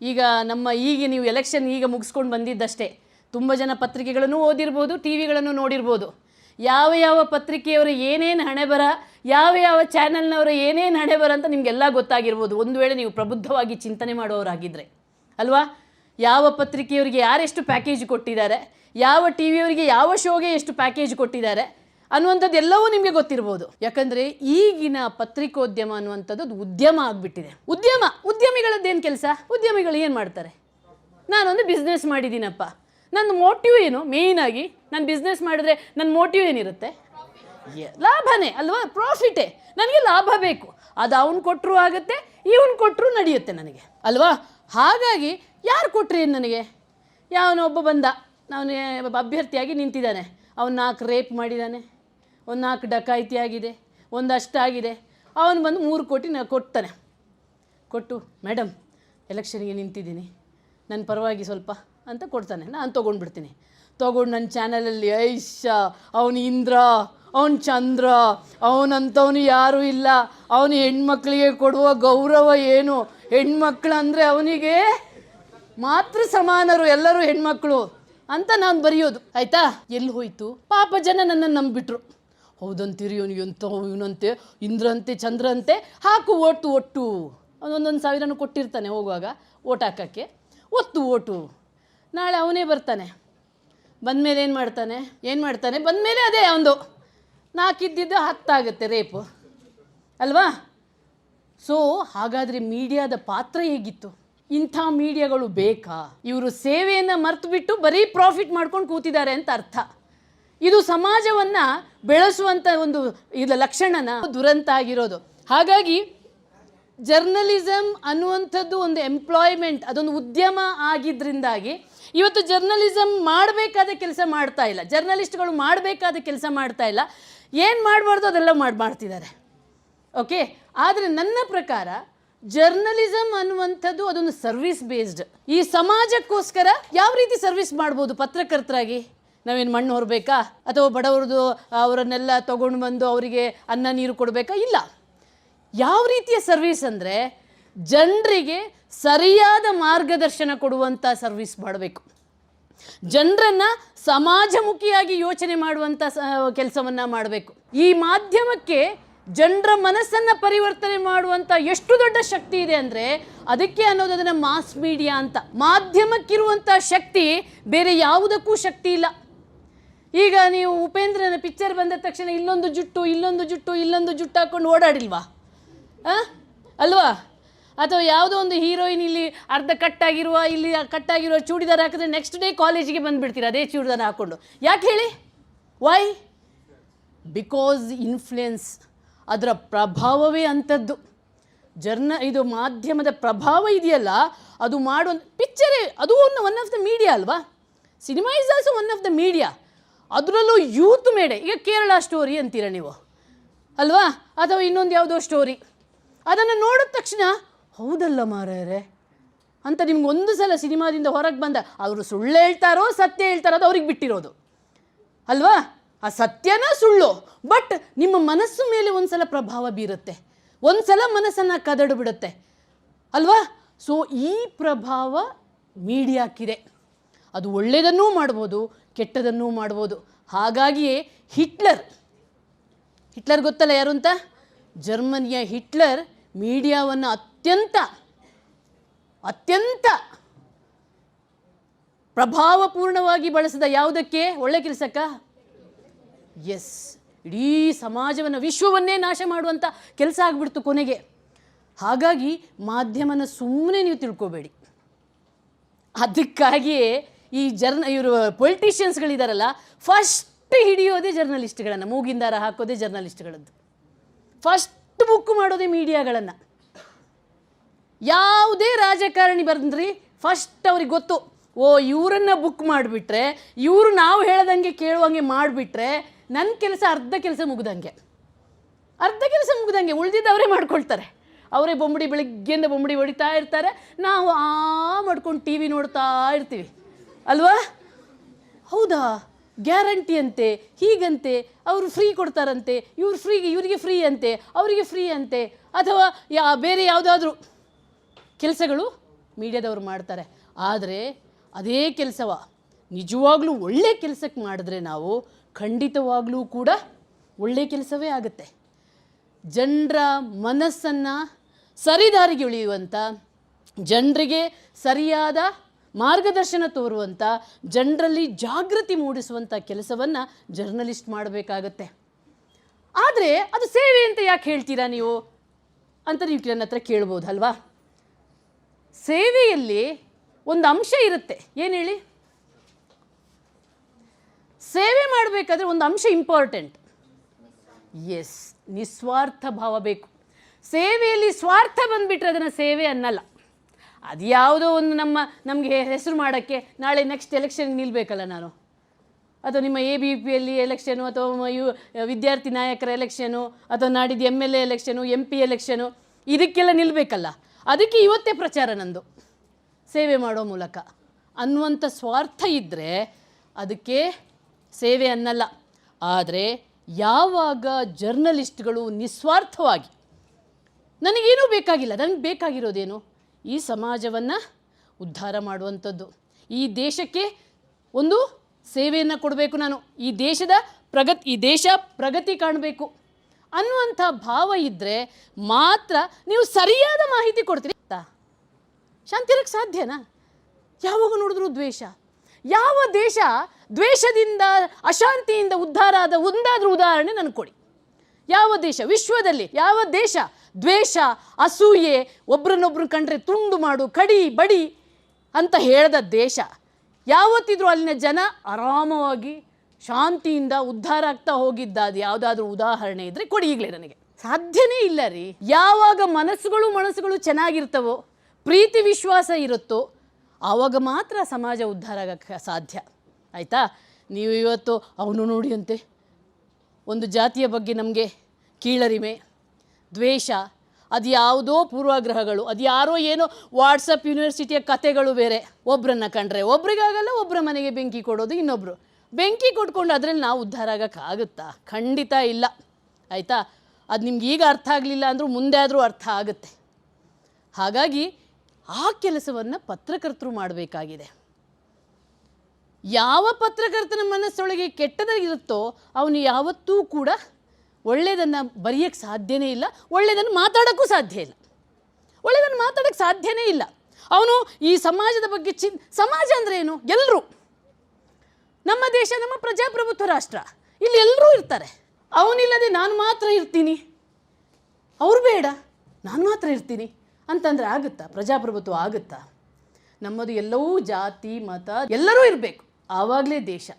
ಈಗ ನಮ್ಮ ಈಗ ನೀವು ಎಲೆಕ್ಷನ್ ಈಗ ಮುಗಿಸ್ಕೊಂಡು ಬಂದಿದ್ದಷ್ಟೇ. ತುಂಬ ಜನ ಪತ್ರಿಕೆಗಳನ್ನು ಓದಿರ್ಬೋದು ಟಿ ವಿಗಳನ್ನು ನೋಡಿರ್ಬೋದು. ಯಾವ ಯಾವ ಪತ್ರಿಕೆಯವರು ಏನೇನು ಹಣೆ ಬರ ಯಾವ ಯಾವ ಚಾನೆಲ್ನವರು ಏನೇನು ಹಣೆ ಬರ ಅಂತ ನಿಮಗೆಲ್ಲ ಗೊತ್ತಾಗಿರ್ಬೋದು. ಒಂದು ವೇಳೆ ನೀವು ಪ್ರಬುದ್ಧವಾಗಿ ಚಿಂತನೆ ಮಾಡುವವರಾಗಿದ್ದರೆ ಅಲ್ವಾ? ಯಾವ ಪತ್ರಿಕೆಯವರಿಗೆ ಯಾರೆಷ್ಟು ಪ್ಯಾಕೇಜ್ ಕೊಟ್ಟಿದ್ದಾರೆ, ಯಾವ ಟಿ ವಿಯವರಿಗೆ ಯಾವ ಶೋಗೆ ಎಷ್ಟು ಪ್ಯಾಕೇಜ್ ಕೊಟ್ಟಿದ್ದಾರೆ ಅನ್ನುವಂಥದ್ದು ಎಲ್ಲವೂ ನಿಮಗೆ ಗೊತ್ತಿರ್ಬೋದು. ಯಾಕಂದರೆ ಈಗಿನ ಪತ್ರಿಕೋದ್ಯಮ ಅನ್ನುವಂಥದ್ದು ಉದ್ಯಮ ಆಗಿಬಿಟ್ಟಿದೆ. ಉದ್ಯಮ ಉದ್ಯಮಿಗಳದ್ದೇನು ಕೆಲಸ? ಉದ್ಯಮಿಗಳು ಏನು ಮಾಡ್ತಾರೆ? ನಾನೊಂದು ಬಿಸ್ನೆಸ್ ಮಾಡಿದ್ದೀನಪ್ಪ ನನ್ನ ಮೋಟಿವ್ ಏನು? ಮೇಯ್ನಾಗಿ ನಾನು ಬಿಸ್ನೆಸ್ ಮಾಡಿದ್ರೆ ನನ್ನ ಮೋಟಿವ್ ಏನಿರುತ್ತೆ? ಲಾಭನೇ ಅಲ್ವಾ? ಪ್ರಾಫಿಟೇ ನನಗೆ ಲಾಭ ಬೇಕು. ಅದು ಅವನು ಕೊಟ್ಟರು ಆಗುತ್ತೆ, ಇವನು ಕೊಟ್ಟರು ನಡೆಯುತ್ತೆ ನನಗೆ. ಅಲ್ವಾ? ಹಾಗಾಗಿ ಯಾರು ಕೊಟ್ಟರು ಏನು ನನಗೆ? ಯಾವನೊಬ್ಬ ಬಂದ. ನಾನು ಅಭ್ಯರ್ಥಿಯಾಗಿ ನಿಂತಿದ್ದಾನೆ. ಅವನು ನಾಲ್ಕು ರೇಪ್ ಮಾಡಿದ್ದಾನೆ ಒಂದು ನಾಲ್ಕು ಡಕಾಯಿತಿ ಆಗಿದೆ, ಒಂದು ಅಷ್ಟಾಗಿದೆ ಅವನು ಬಂದು ಮೂರು ಕೋಟಿ ನಾನು ಕೊಡ್ತಾನೆ. ಕೊಟ್ಟು ಮೇಡಮ್ ಎಲೆಕ್ಷನ್ಗೆ ನಿಂತಿದ್ದೀನಿ. ನನ್ನ ಪರವಾಗಿ ಸ್ವಲ್ಪ, ಅಂತ ಕೊಡ್ತಾನೆ. ನಾನು ತೊಗೊಂಡ್ಬಿಡ್ತೀನಿ. ತೊಗೊಂಡು ನನ್ನ ಚಾನಲಲ್ಲಿ ಐಷ ಅವನು ಇಂದ್ರ, ಅವನು ಚಂದ್ರ ಅವನಂಥವನು ಯಾರೂ ಇಲ್ಲ. ಅವನು ಹೆಣ್ಮಕ್ಳಿಗೆ ಕೊಡುವ ಗೌರವ ಏನು? ಹೆಣ್ಮಕ್ಳಂದರೆ ಅವನಿಗೆ ಮಾತ್ರ ಸಮಾನರು ಎಲ್ಲರೂ ಹೆಣ್ಮಕ್ಳು, ಅಂತ ನಾನು ಬರೆಯೋದು. ಆಯಿತಾ? ಎಲ್ಲಿ ಹೋಯಿತು? ಪಾಪ ಜನ ನನ್ನನ್ನು ನಂಬಿಬಿಟ್ರು. ಹೌದಂತೀರಿ ಇವನು ಎಂತ ಇವನಂತೆ, ಇಂದ್ರಂತೆ, ಚಂದ್ರಂತೆ, ಹಾಕು ಓಟು, ಒಟ್ಟು. ಅವನೊಂದೊಂದು ಸಾವಿರನೂ ಕೊಟ್ಟಿರ್ತಾನೆ ಹೋಗುವಾಗ ಓಟ್ ಹಾಕೋಕ್ಕೆ. ಒತ್ತು, ಓಟು. ನಾಳೆ ಅವನೇ ಬರ್ತಾನೆ. ಬಂದಮೇಲೆ ಏನು ಮಾಡ್ತಾನೆ? ಏನು ಮಾಡ್ತಾನೆ? ಬಂದಮೇಲೆ ಅದೇ ಅವನು ನಾಲ್ಕಿದ್ದಿದ್ದು ಹತ್ತಾಗುತ್ತೆ ರೇಪು. ಅಲ್ವಾ? ಸೊ ಹಾಗಾದರೆ ಮೀಡಿಯಾದ ಪಾತ್ರ ಹೇಗಿತ್ತು? ಇಂಥ ಮೀಡಿಯಾಗಳು ಬೇಕಾ? ಇವರು ಸೇವೆಯನ್ನು ಮರೆತು ಬಿಟ್ಟು ಬರೀ ಪ್ರಾಫಿಟ್ ಮಾಡ್ಕೊಂಡು ಕೂತಿದ್ದಾರೆ ಅಂತ ಅರ್ಥ. ಇದು ಸಮಾಜವನ್ನು ಬೆಳೆಸುವಂಥ ಒಂದು ಇದು ಲಕ್ಷಣನ ದುರಂತ ಆಗಿರೋದು. ಹಾಗಾಗಿ ಜರ್ನಲಿಸಮ್ ಅನ್ನುವಂಥದ್ದು ಒಂದು ಎಂಪ್ಲಾಯ್ಮೆಂಟ್ ಅದೊಂದು ಉದ್ಯಮ ಆಗಿದ್ದರಿಂದಾಗಿ ಇವತ್ತು ಜರ್ನಲಿಸಮ್ ಮಾಡಬೇಕಾದ ಕೆಲಸ ಮಾಡ್ತಾ ಇಲ್ಲ. ಜರ್ನಲಿಸ್ಟ್ಗಳು ಮಾಡಬೇಕಾದ ಕೆಲಸ ಮಾಡ್ತಾ ಇಲ್ಲ. ಏನು ಮಾಡಬಾರ್ದು ಅದೆಲ್ಲ ಮಾಡಿ, ಮಾಡ್ತಿದ್ದಾರೆ. ಓಕೆ ಆದರೆ ನನ್ನ ಪ್ರಕಾರ ಜರ್ನಲಿಸಮ್ ಅನ್ನುವಂಥದ್ದು ಅದೊಂದು ಸರ್ವಿಸ್ ಬೇಸ್ಡ್ ಈ ಸಮಾಜಕ್ಕೋಸ್ಕರ ಯಾವ ರೀತಿ ಸರ್ವಿಸ್ ಮಾಡ್ಬೋದು ಪತ್ರಕರ್ತರಾಗಿ? ನಾವೇನು ಮಣ್ಣು ಹೊರಬೇಕಾ? ಅಥವಾ ಬಡವರದು ಅವರನ್ನೆಲ್ಲ ತೊಗೊಂಡು ಬಂದು ಅವರಿಗೆ ಅನ್ನ ನೀರು ಕೊಡಬೇಕಾ? ಇಲ್ಲ. ಯಾವ ರೀತಿಯ ಸರ್ವಿಸ್ ಅಂದರೆ ಜನರಿಗೆ ಸರಿಯಾದ ಮಾರ್ಗದರ್ಶನ ಕೊಡುವಂಥ ಸರ್ವಿಸ್ ಮಾಡಬೇಕು. ಜನರನ್ನು ಸಮಾಜಮುಖಿಯಾಗಿ ಯೋಚನೆ ಮಾಡುವಂಥ ಕೆಲಸವನ್ನು ಮಾಡಬೇಕು. ಈ ಮಾಧ್ಯಮಕ್ಕೆ ಜನರ ಮನಸ್ಸನ್ನು ಪರಿವರ್ತನೆ ಮಾಡುವಂಥ ಎಷ್ಟು ದೊಡ್ಡ ಶಕ್ತಿ ಇದೆ ಅಂದರೆ ಅದಕ್ಕೆ ಅನ್ನೋದು ಅದನ್ನು ಮಾಸ್ ಮೀಡಿಯಾ ಅಂತ. ಮಾಧ್ಯಮಕ್ಕಿರುವಂಥ ಶಕ್ತಿ ಬೇರೆ ಯಾವುದಕ್ಕೂ ಶಕ್ತಿ ಇಲ್ಲ. ಈಗ ನೀವು ಉಪೇಂದ್ರನ ಪಿಕ್ಚರ್ ಬಂದ ತಕ್ಷಣ ಇಲ್ಲೊಂದು ಜುಟ್ಟು ಇಲ್ಲೊಂದು ಜುಟ್ಟು ಇಲ್ಲೊಂದು ಜುಟ್ಟು ಹಾಕ್ಕೊಂಡು ಓಡಾಡಿಲ್ವಾ? ಅಲ್ವಾ? ಅಥವಾ ಯಾವುದೋ ಒಂದು ಹೀರೋಯಿನ್ ಇಲ್ಲಿ ಅರ್ಧ ಕಟ್ಟಾಗಿರುವ ಇಲ್ಲಿ ಕಟ್ಟಾಗಿರುವ ಚೂಡಿದಾರ ಹಾಕಿದ್ರೆ ನೆಕ್ಸ್ಟ್ ಡೇ ಕಾಲೇಜಿಗೆ ಬಂದುಬಿಡ್ತೀರ ಅದೇ ಚೂಡಿದಾರ ಹಾಕ್ಕೊಂಡು ಯಾಕೆ ಹೇಳಿ? ವೈ ಬಿಕಾಸ್ ಇನ್ಫ್ಲುಯೆನ್ಸ್ ಅದರ ಪ್ರಭಾವವೇ ಅಂಥದ್ದು ಜರ್ನ ಇದು ಮಾಧ್ಯಮದ ಪ್ರಭಾವ ಇದೆಯಲ್ಲ, ಅದು ಮಾಡೋ ಪಿಕ್ಚರೇ ಅದು ಒಂದು ಒನ್ ಆಫ್ ದ ಮೀಡಿಯಾ ಅಲ್ವಾ? Cinema is also one of the media ಅದರಲ್ಲೂ ಯೂತ್ ಮೇಡೆ. ಈಗ ಕೇರಳ ಸ್ಟೋರಿ ಅಂತೀರ ನೀವು? ಅಲ್ವಾ? ಅಥವಾ ಇನ್ನೊಂದು ಯಾವುದೋ ಸ್ಟೋರಿ ಅದನ್ನು ನೋಡಿದ ತಕ್ಷಣ, ಹೌದಲ್ಲ ಮಾರಾಯರೆ ಅಂತ ನಿಮ್ಗೆ ಒಂದು ಸಲ ಸಿನಿಮಾದಿಂದ ಹೊರಗೆ ಬಂದ, ಅವರು ಸುಳ್ಳು ಹೇಳ್ತಾರೋ, ಸತ್ಯ ಹೇಳ್ತಾರೋ ಅದು ಅವ್ರಿಗೆ ಬಿಟ್ಟಿರೋದು. ಅಲ್ವಾ? ಆ ಸತ್ಯನ ಸುಳ್ಳು. ಬಟ್ ನಿಮ್ಮ ಮನಸ್ಸು ಮೇಲೆ ಒಂದ್ಸಲ ಪ್ರಭಾವ ಬೀರುತ್ತೆ. ಒಂದ್ಸಲ ಮನಸ್ಸನ್ನು ಕದಡು ಬಿಡುತ್ತೆ ಅಲ್ವಾ? ಸೊ ಈ ಪ್ರಭಾವ ಮೀಡಿಯಾಕ್ಕಿದೆ ಅದು ಒಳ್ಳೆಯದನ್ನೂ ಮಾಡ್ಬೋದು, ಕೆಟ್ಟದನ್ನೂ ಮಾಡ್ಬೋದು. ಹಾಗಾಗಿಯೇ ಹಿಟ್ಲರ್ ಹಿಟ್ಲರ್ ಗೊತ್ತಲ್ಲ ಯಾರು ಅಂತ? ಜರ್ಮನಿಯ ಹಿಟ್ಲರ್ ಮೀಡಿಯಾವನ್ನು ಅತ್ಯಂತ ಅತ್ಯಂತ ಪ್ರಭಾವಪೂರ್ಣವಾಗಿ ಬಳಸಿದ ಯಾವುದಕ್ಕೆ? ಒಳ್ಳೆ ಕೆಲಸಕ್ಕ? ಎಸ್, ಇಡೀ ಸಮಾಜವನ್ನು, ವಿಶ್ವವನ್ನೇ ನಾಶ ಮಾಡುವಂಥ ಕೆಲಸ ಆಗಿಬಿಡ್ತು ಕೊನೆಗೆ. ಹಾಗಾಗಿ ಮಾಧ್ಯಮನ ಸುಮ್ಮನೆ ನೀವು ತಿಳ್ಕೊಬೇಡಿ. ಅದಕ್ಕಾಗಿಯೇ ಈ ಜರ್ನ ಇವರು ಪೊಲಿಟಿಷಿಯನ್ಸ್ಗಳಿದಾರಲ್ಲ ಫಸ್ಟ್ ಹಿಡಿಯೋದೇ ಜರ್ನಲಿಸ್ಟ್ಗಳನ್ನು ಮೂಗಿಂದಾರ ಹಾಕೋದೇ ಜರ್ನಲಿಸ್ಟ್ಗಳದ್ದು ಫಸ್ಟ್ ಬುಕ್ ಮಾಡೋದೇ ಮೀಡಿಯಾಗಳನ್ನು ಯಾವುದೇ ರಾಜಕಾರಣಿ ಬಂದ್ರಿ ಫಸ್ಟ್ ಅವ್ರಿಗೆ ಗೊತ್ತು, ಓ, ಇವರನ್ನು ಬುಕ್ ಮಾಡಿಬಿಟ್ರೆ, ಇವರು ನಾವು ಹೇಳ್ದಂಗೆ ಕೇಳುವಂಗೆ ಮಾಡಿಬಿಟ್ರೆ ನನ್ನ ಕೆಲಸ ಅರ್ಧ ಕೆಲಸ ಮುಗ್ದಂಗೆ. ಅರ್ಧ ಕೆಲಸ ಮುಗ್ದಂಗೆ ಉಳಿದಿದ್ದು ಅವರೇ ಮಾಡ್ಕೊಳ್ತಾರೆ. ಅವರೇ ಬೊಂಬಡಿ ಬೆಳಿಗ್ಗೆಯಿಂದ ಬೊಂಬಡಿ ಹೊಡಿತಾ ಇರ್ತಾರೆ, ನಾವು ಆ ಮಾಡ್ಕೊಂಡು ಟಿ ವಿ ನೋಡ್ತಾ ಇರ್ತೀವಿ. ಅಲ್ವಾ? ಹೌದಾ? ಗ್ಯಾರಂಟಿ ಅಂತೆ ಹೀಗಂತೆ, ಅವರು ಫ್ರೀ ಕೊಡ್ತಾರಂತೆ, ಇವ್ರು ಫ್ರೀಗೆ ಇವರಿಗೆ ಫ್ರೀ ಅಂತೆ, ಅವರಿಗೆ ಫ್ರೀ ಅಂತೆ, ಅಥವಾ ಯಾ, ಬೇರೆ ಯಾವುದಾದ್ರೂ ಕೆಲಸಗಳು ಮೀಡಿಯಾದವರು ಮಾಡ್ತಾರೆ. ಆದರೆ ಅದೇ ಕೆಲಸವ. ನಿಜವಾಗ್ಲೂ ಒಳ್ಳೆ ಕೆಲಸಕ್ಕೆ ಮಾಡಿದ್ರೆ ನಾವು ಖಂಡಿತವಾಗ್ಲೂ ಕೂಡ ಒಳ್ಳೆ ಕೆಲಸವೇ ಆಗುತ್ತೆ. ಜನರ ಮನಸ್ಸನ್ನು ಸರಿದಾರಿಗೆ ಉಳಿಯುವಂಥ ಜನರಿಗೆ ಸರಿಯಾದ ಮಾರ್ಗದರ್ಶನ ತೋರುವಂಥ ಜನರಲ್ಲಿ ಜಾಗೃತಿ ಮೂಡಿಸುವಂಥ ಕೆಲಸವನ್ನು ಜರ್ನಲಿಸ್ಟ್ ಮಾಡಬೇಕಾಗತ್ತೆ. ಆದರೆ ಅದು ಸೇವೆ ಅಂತ ಯಾಕೆ ಹೇಳ್ತೀರಾ ನೀವು? ಅಂತ ನೀವು ನನ್ನ ಹತ್ರ ಕೇಳ್ಬೋದಲ್ವಾ? ಸೇವೆಯಲ್ಲಿ ಒಂದು ಅಂಶ ಇರುತ್ತೆ. ಏನು ಹೇಳಿ? ಸೇವೆ ಮಾಡಬೇಕಾದ್ರೆ ಒಂದು ಅಂಶ ಇಂಪಾರ್ಟೆಂಟ್ ಎಸ್ ನಿಸ್ವಾರ್ಥ ಭಾವ ಬೇಕು. ಸೇವೆಯಲ್ಲಿ ಸ್ವಾರ್ಥ ಬಂದುಬಿಟ್ರೆ ಅದನ್ನು ಸೇವೆ ಅನ್ನಲ್ಲ. ಅದು ಯಾವುದೋ ಒಂದು ನಮ್ಮ, ನಮಗೆ ಹೆಸರು ಮಾಡೋಕ್ಕೆ ನಾಳೆ ನೆಕ್ಸ್ಟ್ ಎಲೆಕ್ಷನ್ಗೆ ನಿಲ್ಲಬೇಕಲ್ಲ ನಾನು. ಅಥವಾ ನಿಮ್ಮ ಎ ಬಿ ಪಿಯಲ್ಲಿ ಎಲೆಕ್ಷನು ಅಥವಾ ಯು, ವಿದ್ಯಾರ್ಥಿ ನಾಯಕರ ಎಲೆಕ್ಷನು ಅಥವಾ ನಾಡಿದ್ದು M L A election M P election ಇದಕ್ಕೆಲ್ಲ ನಿಲ್ಲಬೇಕಲ್ಲ ಅದಕ್ಕೆ ಇವತ್ತೇ ಪ್ರಚಾರ ನಂದು. ಸೇವೆ ಮಾಡೋ ಮೂಲಕ. ಅನ್ನುವಂಥ ಸ್ವಾರ್ಥ ಇದ್ದರೆ ಅದಕ್ಕೆ ಸೇವೆ ಅನ್ನಲ್ಲ. ಆದರೆ ಯಾವಾಗ ಜರ್ನಲಿಸ್ಟ್ಗಳು ನಿಸ್ವಾರ್ಥವಾಗಿ, ನನಗೇನೂ ಬೇಕಾಗಿಲ್ಲ. ನನಗೆ ಬೇಕಾಗಿರೋದೇನು? ಈ ಸಮಾಜವನ್ನು ಉದ್ಧಾರ ಮಾಡುವಂಥದ್ದು. ಈ ದೇಶಕ್ಕೆ ಒಂದು ಸೇವೆಯನ್ನು ಕೊಡಬೇಕು ನಾನು. ಈ ದೇಶದ ಪ್ರಗತಿ, ಈ ದೇಶ ಪ್ರಗತಿ ಕಾಣಬೇಕು ಅನ್ನುವಂಥ ಭಾವ ಇದ್ದರೆ ಮಾತ್ರ ನೀವು ಸರಿಯಾದ ಮಾಹಿತಿ ಕೊಡ್ತೀರಿ? ಶಾಂತಿ ಇರಕ್ಕೆ ಸಾಧ್ಯನಾ? ಯಾವಾಗ ನೋಡಿದ್ರು ದ್ವೇಷ? ಯಾವ ದೇಶ ದ್ವೇಷದಿಂದ, ಅಶಾಂತಿಯಿಂದ ಉದ್ಧಾರ ಆದ ಒಂದಾದರೂ ಉದಾಹರಣೆ ನನಗೆ ಕೊಡಿ. ಯಾವ ದೇಶ? ವಿಶ್ವದಲ್ಲಿ ಯಾವ ದೇಶ ದ್ವೇಷ ಅಸೂಯೆ ಒಬ್ರನ್ನೊಬ್ರನ್ನ ಕಂಡ್ರೆ ತುಂಡು ಮಾಡು ಕಡಿ ಬಡಿ ಅಂತ ಹೇಳಿದ ದೇಶ. ಯಾವತ್ತಿದ್ರೂ ಅಲ್ಲಿನ ಜನ ಆರಾಮವಾಗಿ ಶಾಂತಿಯಿಂದ ಉದ್ಧಾರ ಆಗ್ತಾ ಹೋಗಿದ್ದ ಅದು ಯಾವುದಾದ್ರೂ ಉದಾಹರಣೆ ಇದ್ರೆ ಕೊಡಿ ಈಗಲೇ ನನಗೆ. ಸಾಧ್ಯನೇ ಇಲ್ಲ ರೀ. ಯಾವಾಗ ಮನಸ್ಸುಗಳು ಮನಸ್ಸುಗಳು ಚೆನ್ನಾಗಿರ್ತವೋ ಪ್ರೀತಿ ವಿಶ್ವಾಸ ಇರುತ್ತೋ ಆವಾಗ ಮಾತ್ರ ಸಮಾಜ ಉದ್ಧಾರ ಆಗಕ್ಕೆ ಸಾಧ್ಯ. ಆಯಿತಾ? ನೀವು ಇವತ್ತು ಅವನು ನೋಡಿಯಂತೆ. ಒಂದು ಜಾತಿಯ ಬಗ್ಗೆ ನಮಗೆ ಕೀಳರಿಮೆ. ದ್ವೇಷ, ಅದು ಯಾವುದೋ ಪೂರ್ವಾಗ್ರಹಗಳು, ಅದು ಯಾರೋ ಏನೋ ವಾಟ್ಸಪ್ ಯೂನಿವರ್ಸಿಟಿಯ ಕತೆಗಳು ಬೇರೆ. ಒಬ್ಬರನ್ನ ಕಂಡ್ರೆ ಒಬ್ರಿಗಾಗಲ್ಲ ಒಬ್ಬರ ಮನೆಗೆ ಬೆಂಕಿ ಕೊಡೋದು ಇನ್ನೊಬ್ಬರು ಬೆಂಕಿ ಕೊಟ್ಕೊಂಡು ಅದರಲ್ಲಿ ನಾವು ಉದ್ಧಾರ ಆಗೋಕ್ಕಾಗುತ್ತಾ? ಖಂಡಿತ ಇಲ್ಲ. ಆಯಿತಾ? ಅದು ನಿಮ್ಗೆ ಈಗ ಅರ್ಥ ಆಗಲಿಲ್ಲ ಅಂದರೂ ಮುಂದೆ ಆದರೂ ಅರ್ಥ ಆಗುತ್ತೆ. ಹಾಗಾಗಿ ಆ ಕೆಲಸವನ್ನು ಪತ್ರಕರ್ತರು ಮಾಡಬೇಕಾಗಿದೆ. ಯಾವ ಪತ್ರಕರ್ತನ ಮನಸ್ಸೊಳಗೆ ಕೆಟ್ಟದಾಗಿರುತ್ತೋ, ಅವನು ಯಾವತ್ತೂ ಕೂಡ ಒಳ್ಳೆಯದನ್ನು ಬರೆಯೋಕ್ಕೆ ಸಾಧ್ಯನೇ ಇಲ್ಲ ಒಳ್ಳೆಯದನ್ನು ಮಾತಾಡೋಕ್ಕೂ ಸಾಧ್ಯ ಇಲ್ಲ. ಒಳ್ಳೆಯದನ್ನು ಮಾತಾಡೋಕ್ಕೆ ಸಾಧ್ಯನೇ ಇಲ್ಲ. ಅವನು ಈ ಸಮಾಜದ ಬಗ್ಗೆ ಚಿನ್, ಸಮಾಜ ಅಂದರೆ ಏನು? ಎಲ್ಲರೂ ನಮ್ಮ ದೇಶ, ನಮ್ಮ ಪ್ರಜಾಪ್ರಭುತ್ವ ರಾಷ್ಟ್ರ. ಇಲ್ಲಿ ಎಲ್ಲರೂ ಇರ್ತಾರೆ. ಅವನಿಲ್ಲದೆ ನಾನು ಮಾತ್ರ ಇರ್ತೀನಿ. ಅವ್ರು ಬೇಡ, ನಾನು ಮಾತ್ರ ಇರ್ತೀನಿ. ಅಂತಂದರೆ ಆಗುತ್ತಾ? ಪ್ರಜಾಪ್ರಭುತ್ವ ಆಗುತ್ತಾ? ನಮ್ಮದು ಎಲ್ಲವೂ ಜಾತಿ, ಮತ, ಎಲ್ಲರೂ ಇರಬೇಕು. ಆವಾಗಲೇ ದೇಶ.